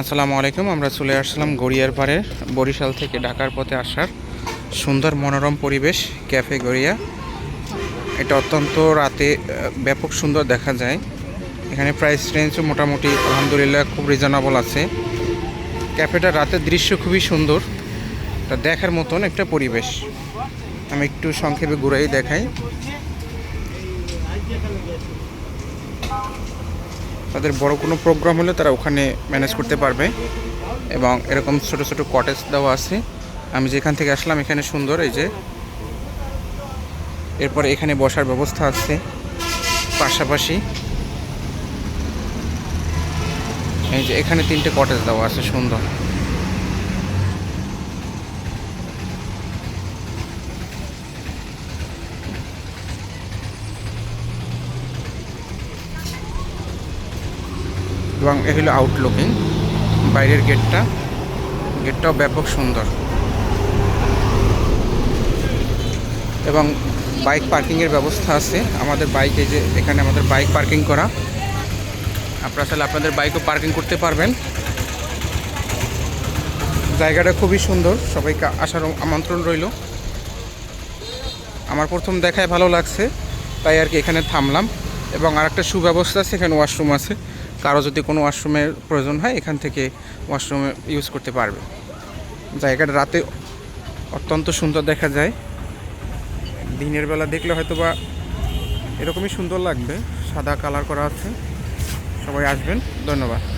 আসসালামু আলাইকুম, আমরা চলে আসলাম গড়িয়ার পাড়ে বরিশাল থেকে ঢাকার পথে আসার সুন্দর মনোরম পরিবেশ, ক্যাফে গড়িয়া। এটা অত্যন্ত রাতে ব্যাপক সুন্দর দেখা যায়। এখানে প্রাইস রেঞ্জও মোটামুটি, আলহামদুলিল্লাহ, খুব রিজনেবল আছে। ক্যাফেটার রাতের দৃশ্য খুবই সুন্দর। তা দেখার মতন একটা পরিবেশ। আমি একটু সংক্ষেপে ঘুরাই দেখাই। তাদের বড় কোনো প্রোগ্রাম হলে তারা ওখানে ম্যানেজ করতে পারবে। এবং এরকম ছোট ছোট কটেজ দেওয়া আছে। আমি যেখান থেকে আসলাম, এখানে সুন্দর, এই যে। এরপরে এখানে বসার ব্যবস্থা আছে। পাশাপাশি এই যে এখানে তিনটে কটেজ দেওয়া আছে, সুন্দর। এবং এ হলো আউটলুকিং বাইরের গেটটা গেটটাও ব্যাপক সুন্দর। এবং বাইক পার্কিংয়ের ব্যবস্থা আছে। আমাদের বাইক যে, এখানে আমাদের বাইক পার্কিং করা। আপনারা তাহলে আপনাদের বাইকও পার্কিং করতে পারবেন। জায়গাটা খুবই সুন্দর। সবাইকে আসার আমন্ত্রণ রইল। আমার প্রথম দেখায় ভালো লাগছে, তাই আর কি এখানে থামলাম। এবং আরেকটা সুব্যবস্থা আছে, এখানে ওয়াশরুম আছে। কারও যদি কোনো ওয়াশরুমের প্রয়োজন হয়, এখান থেকে ওয়াশরুমে ইউজ করতে পারবে। জায়গাটা রাতে অত্যন্ত সুন্দর দেখা যায়। দিনের বেলা দেখলে হয়তো বা এরকমই সুন্দর লাগবে। সাদা কালার করা আছে। সবাই আসবেন। ধন্যবাদ।